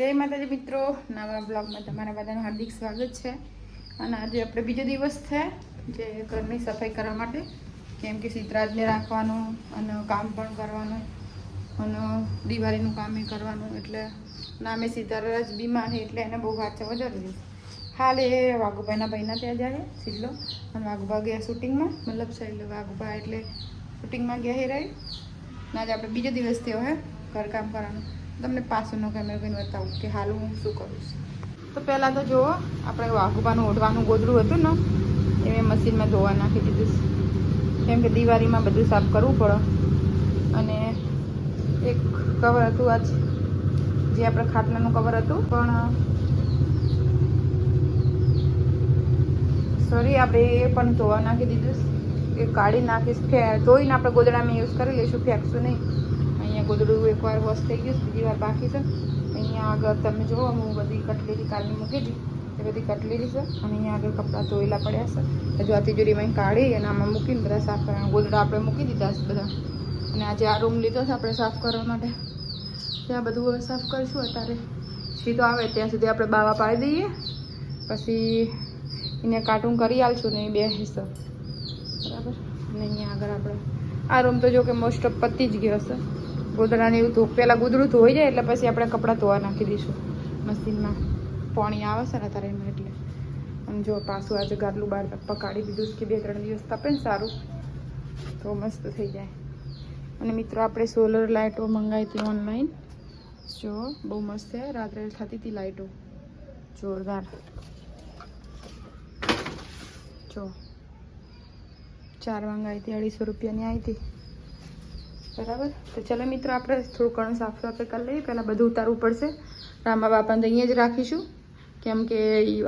જય માતાજી મિત્રો. નવા બ્લોગમાં તમારા બધાનું હાર્દિક સ્વાગત છે. અને આજે આપણે બીજો દિવસ છે જે ઘરની સફાઈ કરવા માટે. કેમ કે સિદ્ધરાજને રાખવાનું અને કામ પણ કરવાનું. અને દિવાળીનું કામ એ કરવાનું. એટલે નામે સિદ્ધારાજ બીમાર છે, એટલે એને બહુ વાંચવા જરૂરી હાલ એ વાઘુભાઈના ભાઈના ત્યાં જાય સિલ્લો અને વાઘુભા ગયા શૂટિંગમાં. મતલબ એટલે વાઘુભા એટલે શૂટિંગમાં ગયા રહી ના આજે આપણે બીજો દિવસ થયો હે ઘરકામ કરવાનું. તમને પાછળનો કેમેરો કરીને બતાવું કે હાલ હું શું કરું તો પહેલાં તો જુઓ, આપણે વાઘુબાનું ઓઢવાનું ગોદડું હતું ને એ મશીનમાં ધોવા નાખી દીધું કેમ કે દિવાળીમાં બધું સાફ કરવું પડે. અને એક કવર હતું આજ જે આપણે ખાટલાનું કવર હતું. પણ સોરી આપણે એ પણ ધોવા નાખી દીધું કે કાઢી નાખીશ. ધોઈને આપણે ગોદડામાં યુઝ કરી લઈશું, ફેંકશું નહીં. ગોદડું એકવાર વોશ થઈ ગયું, બીજી વાર બાકી છે. અહીંયા આગળ તમે જુઓ, હું બધી કટલેરી કાલની મૂકી હતી એ બધી કટલેરી છે અને અહીંયા આગળ કપડાં ધોયેલા પડ્યા છે. હજુ આ તિજોરીમાં કાઢી અને આમાં મૂકીને બધા સાફ કરવાના ગોદડા આપણે મૂકી દીધા છે બધા. અને આજે આ રૂમ લીધો છે આપણે સાફ કરવા માટે. ત્યાં બધું હવે સાફ કરીશું અત્યારે. સીધો આવે ત્યાં સુધી આપણે બાવા પાડી દઈએ. પછી એને કાર્ટૂન કરી આલશું ને એ બે હિસ્સો. બરાબર? અને અહીંયા આગળ આપણે આ રૂમ તો જો કે મોસ્ટ ઓફ પતી જ ગયો હશે. ગોદડાને એવું ધો પહેલાં ગોદડું ધોઈ જાય એટલે પછી આપણે કપડાં ધોવા નાખી દઈશું. મશીનમાં પાણી આવે છે ને તારે એમાં એટલે. અને જો પાછું આજે ગાદલું બહાર પકાડી દીધું કે બે ત્રણ દિવસ તપે ને સારું. તો મસ્ત થઈ જાય. અને મિત્રો, આપણે સોલર લાઇટો મંગાવી હતી ઓનલાઈન જો, બહુ મસ્ત છે. રાત્રે થતી હતી લાઇટો જોરદાર. જો. ચાર મંગાવી હતી, અઢીસો રૂપિયાની આવી હતી. બરાબર? તો ચલો મિત્રો, આપણે થોડું ઘણું સાફ સફાઈ કરી લઈએ. પહેલાં બધું ઉતારવું પડશે. રામા બાપાને તો અહીંયા જ રાખીશું. કેમ કે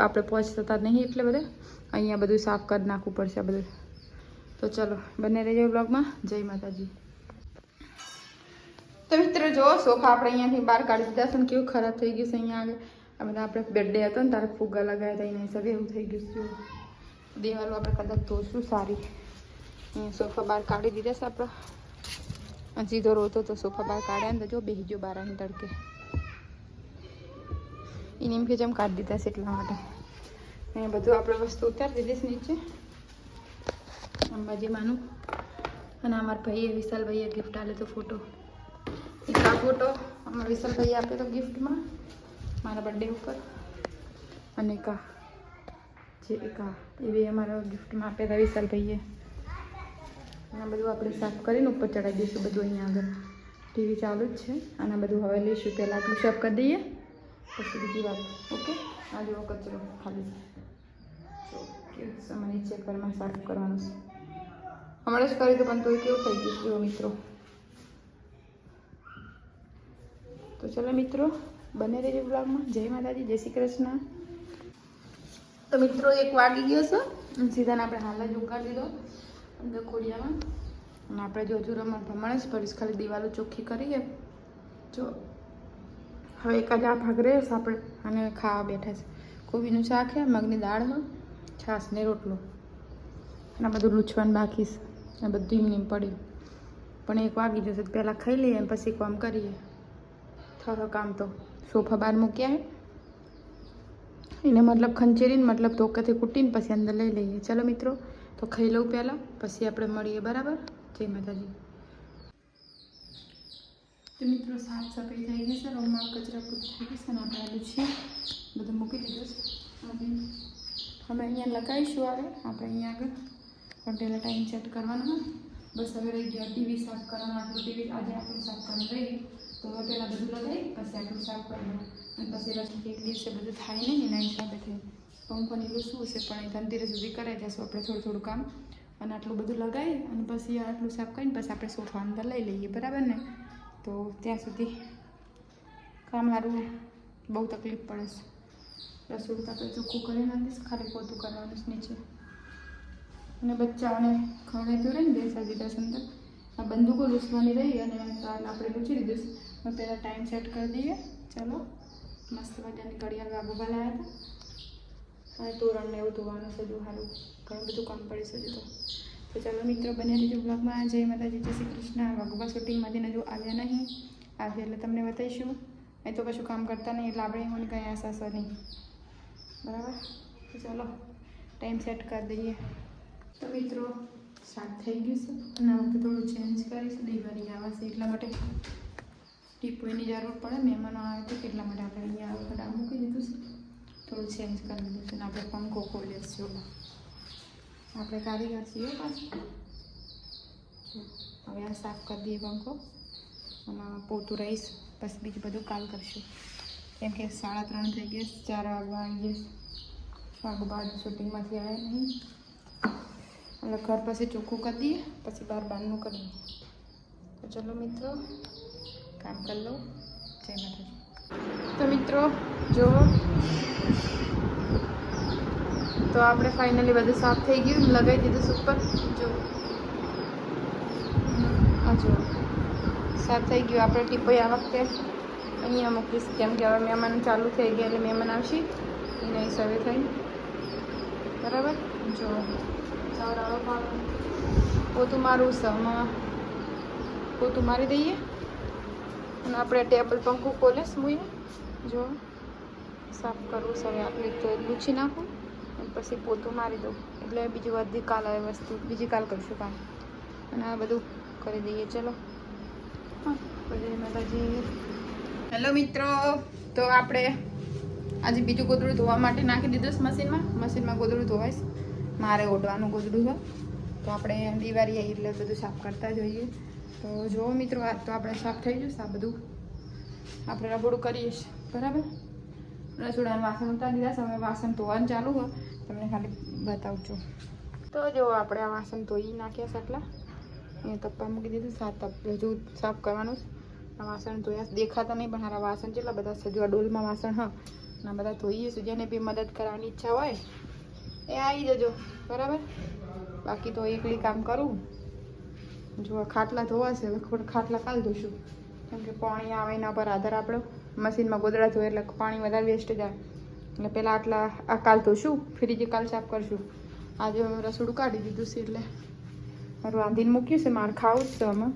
આપણે પહોંચતા નહીં એટલે બધા. અહીંયા બધું સાફ કરી નાખવું પડશે આ બધું. તો ચલો, બંને રહેજો બ્લોગમાં જય માતાજી. તો મિત્રો, જો સોફા આપણે અહીંયાથી બહાર કાઢી દીધા છે ને કેવું ખરાબ થઈ ગયું છે અહીંયા આગળ. આ બધા આપણે બેડડે હતો ને, તારે ફુગ્ગા લગાવ્યા હતા, એના હિસાબે એવું થઈ ગયું છે. દિવાલો આપણે કદાચ ધોશું સારી. અહીંયા સોફા બહાર કાઢી દીધા છે આપણે. સીધો રોતો તો સોફા બહાર કાઢ્યા ને તો જો બેસી ગયો બહાર આવીને તડકે. એને એમ કે જેમ કાઢી દીધા છે એટલા માટે. ને બધું આપણે વસ્તુ ઉતારી દીધી છે નીચે. અંબાજીમાંનું અને અમારા ભાઈએ વિશાલભાઈએ ગિફ્ટ આપ્યો તો ફોટો એક આ ફોટો અમારા વિશાલભાઈએ આપ્યો તો ગિફ્ટમાં મારા બર્થડે ઉપર. અને એક જે એક એ બે અમારા ગિફ્ટમાં આપ્યા હતા વિશાલભાઈએ. આ બધું આપણે સાફ કરીને ઉપર ચડાવી દઈશું બધું અહીંયા આગળ. ટીવી ચાલુ જ છે. અને બધું હવે લઈશું પહેલાં આટલું સાફ કરી દઈએ. પછી બીજી વાત. ઓકે આ જેવો કચરો ખાલી. ઓકે નીચે ઘરમાં સાફ કરવાનું છે. હમણાં જ કરી તો પણ તોય કેવું થઈ ગયું જો મિત્રો. તો ચલો મિત્રો, બને રહેજો બ્લોગમાં. જય માતાજી, જય શ્રી કૃષ્ણ. તો મિત્રો, એક વાગી ગયો છે. સીધાને આપણે હાલ જ ઉગાડી દીધો અંદર ખોડિયામાં અને આપણે જો હજુ રમણ પ્રમાણે જ પડીશ ખાલી દિવાલો ચોખ્ખી કરીએ. જો, હવે એક જ આ ભાગ રહે છે આપણે, અને ખાવા બેઠા છે. કોબીનું શાક છે, મગની દાળ હોય, છાશ ને રોટલો. અને આ બધું લૂછવાનું બાકી છે. આ બધું એમને એમ પડ્યું. પણ એક વાગી જશે પહેલાં ખાઈ લઈએ પછી કામ કરીએ. થયો કામ તો. સોફા બહાર મૂક્યા એને મતલબ ખંચેરીને મતલબ ધોકાથી કૂટીને પછી અંદર લઈ લઈએ. ચલો મિત્રો તો ખાઈ લઉં પહેલાં, પછી આપણે મળીએ, બરાબર? જય માતાજી. તો મિત્રો, સાફ સફાઈ થઈ ગઈ છે, રૂમમાં કચરા થઈ ગઈ છે આલું છે બધું મૂકી દીધું છે. અમે અહીંયા લગાવીશું આવે આપણે અહીંયા આગળ પણ પહેલાં ટાઈમ સેટ કરવાનો બસ હવે રહી ગયા ટીવી સાફ કરવાનું. આટલું ટીવી આજે આપણું સાફ કરવાનું રહી તો હવે પહેલાં બધું લગાવી, પછી આટલું સાફ કરવાનું. અને પછી રસ એક દિવસે બધું થાય નહીં, એના હિસાબે થઈ પંખોની શું છે, પણ એ ધનતેરસ સુધી કરાવી દઈશું આપણે થોડું થોડું કામ અને આટલું બધું લગાવી અને પછી આટલું સાફ કરીને પછી આપણે સોફા અંદર લઈ લઈએ, બરાબર ને? તો ત્યાં સુધી કામ મારું બહુ તકલીફ પડે છે. રસોડું તો આપણે ચોખ્ખું કરી નાખીશ ખાલી પોતું કરવાનું છે. નીચે અને બચ્ચાઓને ખવડાવી પીવડે ને બેસા છે અંદર. આ બંદૂકો લૂસવાની રહી અને આપણે પૂછી દીધું પહેલાં ટાઈમ સેટ કરી દઈએ. ચલો, મસ્ત મજાની ઘડિયાળ બાબુ બોલાયા હતા. અને તોરણ ને એવું ધોવાનું છે, જો સારું. ઘણું બધું કામ પડે હજુ તો. ચાલો મિત્રો, બને રહેજો બ્લોગમાં. જય માતાજી, જય શ્રી કૃષ્ણ. વગવા શૂટિંગમાંથી હજુ આવ્યા નહીં. આવે એટલે તમને બતાવીશું. એ તો કશું કામ કરતા નહીં, એટલે આપણે એમાં કંઈ આશાસ નહીં. બરાબર? તો ચાલો ટાઈમ સેટ કરી દઈએ. તો મિત્રો શાક થઈ ગયું છે. અને વખતે થોડું ચેન્જ કરીશ. દિવાળી આવશે એટલા માટે. ટીપોઈની જરૂર પડે, મહેમાનો આવે તો એટલા માટે આપણે અહીંયા આગળ મૂકી દીધું છે. થોડું ચેન્જ કરી દીધું છે આપણે પંખો ખોલીએ છીએ આપણે કારીગર છીએ પાછું હવે આ સાફ કરી દઈએ પંખો આમાં પોતું રહીશ પછી બીજું બધું કાલ કરશું કેમ કે સાડા ત્રણ થઈ ગયા ચાર વાગવા આવી ગયા વાગ બાર શૂટિંગમાંથી આવ્યા નહીં એટલે ઘર પછી ચોખ્ખું કરી દઈએ પછી બાર બારનું કરીએ તો ચલો મિત્રો કામ કરી લો જય માતાજી તો મિત્રો જો તો આપણે ફાઇનલી બધું સાફ થઈ ગયું. લગાવી દીધું સુપર જો હા જો સાફ થઈ ગયું. આપણે ટીપોઈ આ વખતે અહીંયા મૂકીશ. કેમ કે હવે મહેમાન ચાલુ થઈ ગયા એટલે મહેમાન આવશે. એના હિસાબે થઈ બરાબર? જો પોતું મારું સમ પોતું મારી દઈએ? અને આપણે ટેબલ પંખું ખોલીશ મુઈએ જો સાફ કરવું છે, હવે આટલી તો લૂછી નાખું અને પછી પોતું મારી દઉં. એટલે બીજી બધી કાલ આવે વસ્તુ, બીજી કાલ કરીશું કામ. અને આ બધું કરી દઈએ, ચલો. પછી માતાજી. હેલો મિત્રો, તો આપણે આજે બીજું ગોદડું ધોવા માટે નાખી દીધું મશીનમાં. મશીનમાં ગોદડું ધોવાઈશ. મારે ઓઢવાનું ગોદડું છે. તો આપણે દિવાળી એટલે બધું સાફ કરતા જોઈએ. તો જુઓ મિત્રો, આ તો આપણે સાફ થઈ ગયું આ બધું આપણે રબોડું કરીએ બરાબર? રસોડાનું વાસણ ઉતારી દીધા છે, હવે વાસણ ધોવાનું ચાલુ હોય. તમને ખાલી બતાવજો. તો જો આપણે આ વાસણ ધોઈ નાખ્યા છે આટલા. અહીંયા તપ્પા મૂકી દીધું સાત તપ, હજુ સાફ કરવાનું આ વાસણ ધોયા દેખાતા નહીં, પણ સારા વાસણ જેટલા બધા સજવા ડોલમાં વાસણ, હા, ના બધા ધોઈએ છીએ જેને બી મદદ કરવાની ઈચ્છા હોય, એ આવી જજો. બરાબર? બાકી તો એકલી કામ કરું. જો ખાટલા ધોવાશે હવે ખોટ ખાટલા કાલ ધોશું. કેમ કે પાણી આવે એના પર આધાર આપણો. મશીનમાં ગોદડા ધોઈએ એટલે પાણી વધારે વેસ્ટ જાય એટલે પહેલાં આટલા આ કાલ ધોશું ફરીથી કાલ સાફ કરશું. આજે રસોડું કાઢી દીધું છે, એટલે મારું રાંધીને મૂક્યું છે, મારે ખાવું જ છે અમે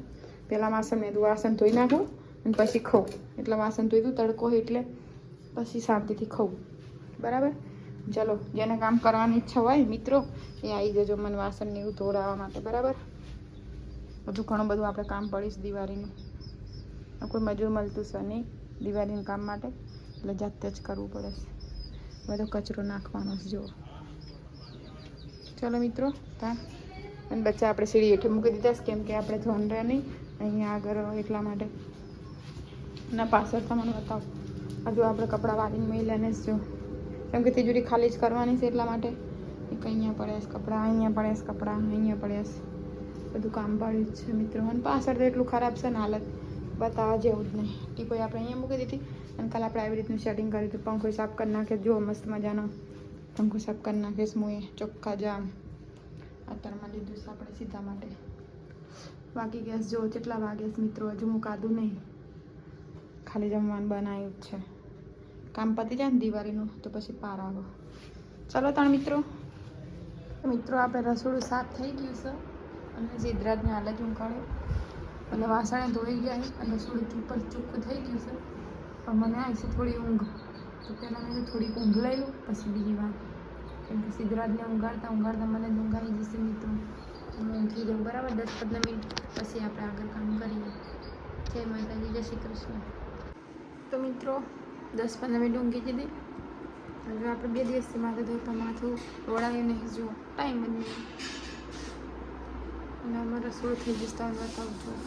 પહેલાં વાસણ મેં વાસણ ધોઈ નાખું અને પછી ખાઉં. એટલે વાસણ ધોઈ દઉં તડકો એટલે પછી શાંતિથી ખાઉં. બરાબર? ચલો, જેને કામ કરવાની ઈચ્છા હોય, મિત્રો, એ આવી જજો મને વાસણ ને એવું ધોળાવવા માટે. બરાબર? હજુ ઘણું બધું આપણે કામ પડીશ દિવાળીનું. કોઈ મજૂર મળતું છે નહીં દિવાળીનું કામ માટે. એટલે જાતે જ કરવું પડે છે. બધો કચરો નાખવાનો છે, જુઓ. ચલો મિત્રો ત્યાં અને બચ્ચા આપણે સીડી હેઠે મૂકી દીધા છે, કેમ કે આપણે ધોન રહે નહીં. અહીંયા આગળ એટલા માટે. ના પાછળ તમને બતાવો. હજુ આપણે કપડાં વાળીને મહિલાને જ જો. કેમ કે તિજોરી ખાલી જ કરવાની છે એટલા માટે. એક અહીંયા પડ્યા છે કપડાં, અહીંયા પડ્યા છે કપડાં, અહીંયા પડ્યા છે. બધું કામ પાડ્યું જ છે મિત્રો. અને પાછળ તો એટલું ખરાબ છે ને હાલત બતાવવા જેવું જ નહીં. ટીપોઈ આપણે અહીંયા મૂકી દીધી અને કાલે આપણે આવી રીતનું સેટિંગ કર્યું હતું. પંખો સાફ કરી નાખે જો મસ્ત મજાનો. પંખો સાફ કરી નાખીશ હું એ ચોખ્ખા જામ. અત્યારમાં લીધું છે આપણે સીધા માટે. વાગી ગેસ જો કેટલા વાગ્યા મિત્રો. હજુ હું કાધું નહીં. ખાલી જમવાનું બનાવ્યું જ છે. કામ પતી જાય ને દિવાળીનું, તો પછી પાર આવો. ચાલો તાણ મિત્રો. મિત્રો, આપણે રસોડું સાફ થઈ ગયું છે. અને સિદ્ધરાજને હાલ જ અને વાસણે ધોઈ ગયા અને રસોડું ચૂપર ચોખ્ખું થઈ ગયું છે. પણ મને આવી છે થોડી ઊંઘ. તો પહેલાં મેં થોડીક ઊંઘ લઈ લઉં, પછી બીજી વાત કેમ કે સિદ્ધરાજને ઊંઘાડતા ઊંઘાડતા મને જ ઊંઘ જશે મિત્રો. હું ઊંઘી જાઉં, બરાબર? દસ પંદર મિનિટ પછી આપણે આગળ કામ કરીએ. જય માતાજી, જય શ્રી કૃષ્ણ. તો મિત્રો, દસ પંદર મિનિટ ઊંઘી દીધી. હવે આપણે બે દિવસથી માથે ધોતા માથું રોડાયું નહીં, જુઓ. ટાઈમ જ નહીં. થઈ જશે તમને બતાવું છું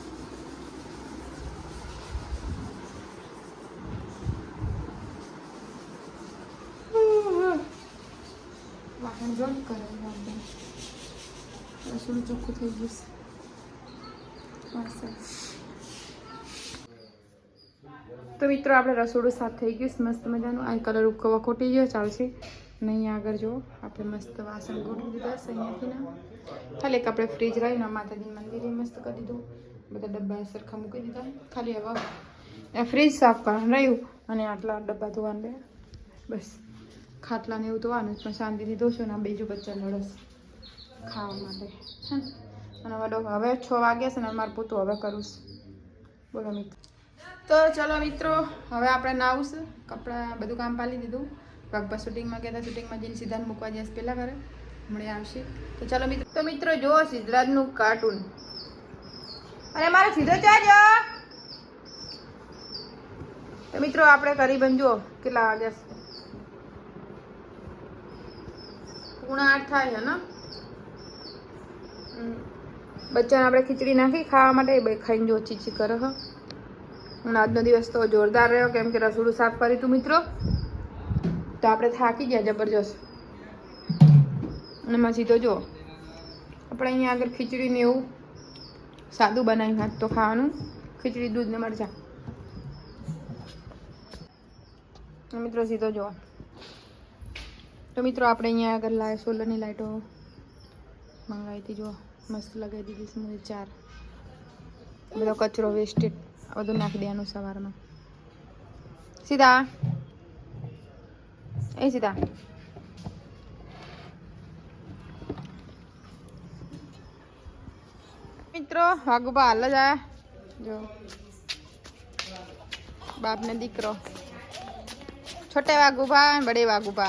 વાહન જોન કરે આપણે રસોડું ચોખ્ખું થઈ જશે મસ્ત તો મિત્રો આપણે રસોડું સાફ થઈ ગયું મસ્ત મજાનું આ કલર ઉપકવા ખોટી ગયો ચાલશે અને અહીંયા આગળ જો આપણે મસ્ત વાસણ ગોઠવી દીધા છે અહીંયાથી ના ખાલી એક આપણે ફ્રીજ ને માતાજી મંદિરે મસ્ત કરી દીધું. બધા ડબ્બા સરખા મૂકી દીધા. ખાલી હવે ફ્રીજ સાફ કરવાનું રહ્યું અને આટલા ડબ્બા ધોવાનું બે બસ. ખાટલા ને એવું ધોવાનું પણ શાંતિથી ધોશું ને આ બીજું બચ્ચા લડસ ખાવા માટે. હા અને વડો હવે છ વાગ્યા છે ને મારું પોતું હવે કરું છું. બોલો મિત્રો. તો ચલો મિત્રો, હવે આપણે નાવશું કપડાં બધું કામ પાલી દીધું. પગભા શૂટિંગમાં કહેતા શૂટિંગમાં જઈને સીધા મૂકવા જઈશ પહેલાં કરે હમણાં આવશે. તો ચાલો મિત્રો, તો મિત્રો જુઓ સિદ્ધરાજનું કાર્ટૂન અને મારે સીધો ચાજો તો મિત્રો આપણે કરીબન જુઓ કેટલા વાગ્યા પૂણા આઠ થાય છે ને? બચ્ચાને આપણે ખીચડી નાખી, ખાવા માટે ખાઈને જો ચીચી કરો હું. આજનો દિવસ તો જોરદાર રહ્યો, કેમ કે રસોડું સાફ કરી તું મિત્રો. તો આપણે થાકી ગયા જબરજસ્ત. અને એમાં સીધો જો આપણે અહીંયા આગળ ખીચડી ને એવું સાદું બનાવી હાથ તો ખાવાનું. ખીચડી, દૂધ ને મરચાં. મિત્રો સીધો જો તો મિત્રો આપણે અહીંયા આગળ લાય સોલરની લાઇટો મંગાવી હતી જો મસ્ત લગાવી દીધી સ્મૂથ ચાર. બધો કચરો વેસ્ટેડ બધું નાખી દેવાનું સવારમાં. સીધા. એ સીધા મિત્રો વાઘુબા હાલ જ આયા જો બાપ ને દીકરો छोटे वागुबा बड़े वागुबा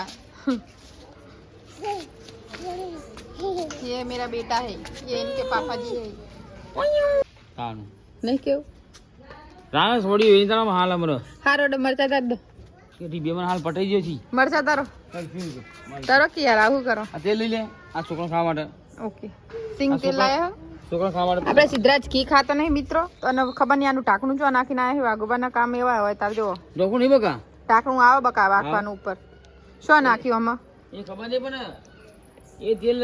ये मेरा बेटा है ये इनके पापा जी है તાનું नहीं क्यों રામે છોડી એની તરફ હાલ અમરો हारो डो मरचा दर दो કે ડીબીમાં હાલ પટાઈ ગયો છે. મરચા તારો. તારો કે યાર આવું કરો. આ તેલ લઈ લે. આ છોકરો ખાવા માટે. ઓકે. સિંગ તેલ લાયા છોકરો ખાવા માટે આપણે સિદ્ધરાજ ઘી ખાતો નહીં મિત્રો. અને ખબર નહીં આનું ટાંકણું જો નાખીને આવ્યા હોય વાગોબાના કામ એવા હોય તાર જો ઢોકું નહીં બકા? ટાંકણું આવે બકા વાગવાનું ઉપર. શું નાખ્યું આમાં? એ ખબર નહીં પણ એ તેલ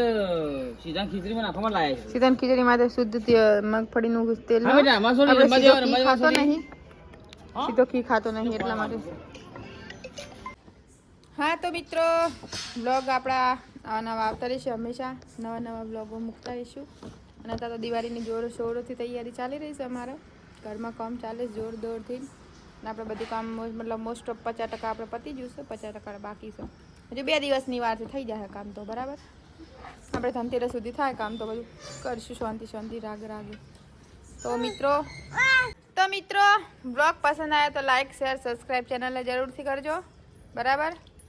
સીધા ખીચડીમાં નાખવામાં લાયા છે. સીધા ખીચડીમાં તે શુદ્ધ મગફળીનું તેલ નહીં ખાતો નહીં. સીધો ખી ખાતો નહીં એટલા માટે. હા, તો મિત્રો બ્લોગ આપણા નવા આવતા રહીશું હંમેશા. નવા નવા બ્લોગો મૂકતા રહીશું. અને અત્યારે તો દિવાળીની જોર શોરોથી તૈયારી ચાલી રહી છે અમારે. ઘરમાં કામ ચાલે જોર દોરથી અને આપણે બધું કામ મતલબ મોસ્ટ ઓફ પચાસ ટકા આપણે પતી ગયું પચાસ ટકા બાકી છે. હજુ બે દિવસની વારથી થઈ જશે કામ તો, બરાબર? આપણે ધનતેરસ સુધી થાય કામ તો બધું કરશું, શાંતિ શાંતિ, રાગ, રાગે. તો મિત્રો તો મિત્રો બ્લોગ પસંદ આવે તો લાઇક શેર સબસ્ક્રાઈબ ચેનલને જરૂરથી કરજો. બરાબર?